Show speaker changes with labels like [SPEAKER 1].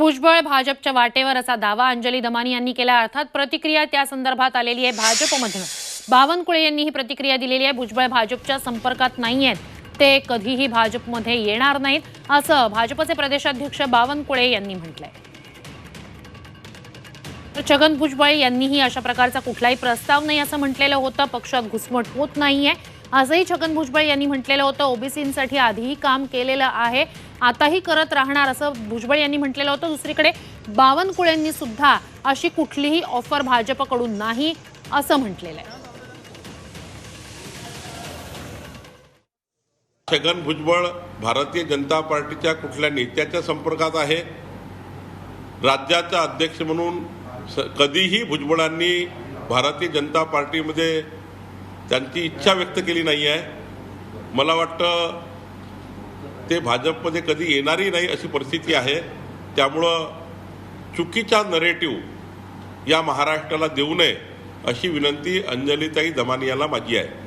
[SPEAKER 1] भुजबळ भाजपच्या वाटेवर असा दावा अंजली दमानी यांनी केला. अर्थात प्रतिक्रिया त्या संदर्भात आलेली आहे भाजपमधून. बावनकुळे यांनी ही प्रतिक्रिया दिलेली आहे. भुजबळ भाजपच्या संपर्कात नाही आहेत. ते कधीही भाजपमध्ये येणार नाहीत असं भाजपचे प्रदेशाध्यक्ष बावनकुळे यांनी म्हटलंय. तर छगन भुजबळ यांनीही अशा प्रकारचा कुठलाही प्रस्ताव नाही असं म्हटलेलं होतं. पक्षात घुसमट होत नाहीये. असंही छगन भुजबळ यांनी म्हटलेलं होतं ओबीसींसाठी आधीही काम केलेलं आहे आताही करत राहणार असं भुजबळ यांनी म्हटलेलं होतं. दुसरीकडे बावनकुळेंनी सुद्धा अशी कुठलीही ऑफर भाजपकडून नाही असं म्हटलेलं आहे.
[SPEAKER 2] छगन भुजबळ भारतीय जनता पार्टीच्या कुठल्या नेत्याच्या संपर्कात आहे? राज्याचा अध्यक्ष म्हणून कधीही भुजबळांनी भारतीय जनता पार्टीमध्ये त्यांची इच्छा व्यक्त केली नाही आहे मला वाटतं ते भाजपमध्ये कधी येणारही नाही अशी परिस्थिती आहे. त्यामुळं चुकीचा नरेटिव्ह या महाराष्ट्राला देऊ नये अशी विनंती अंजलीताई दमानियाला माझी आहे.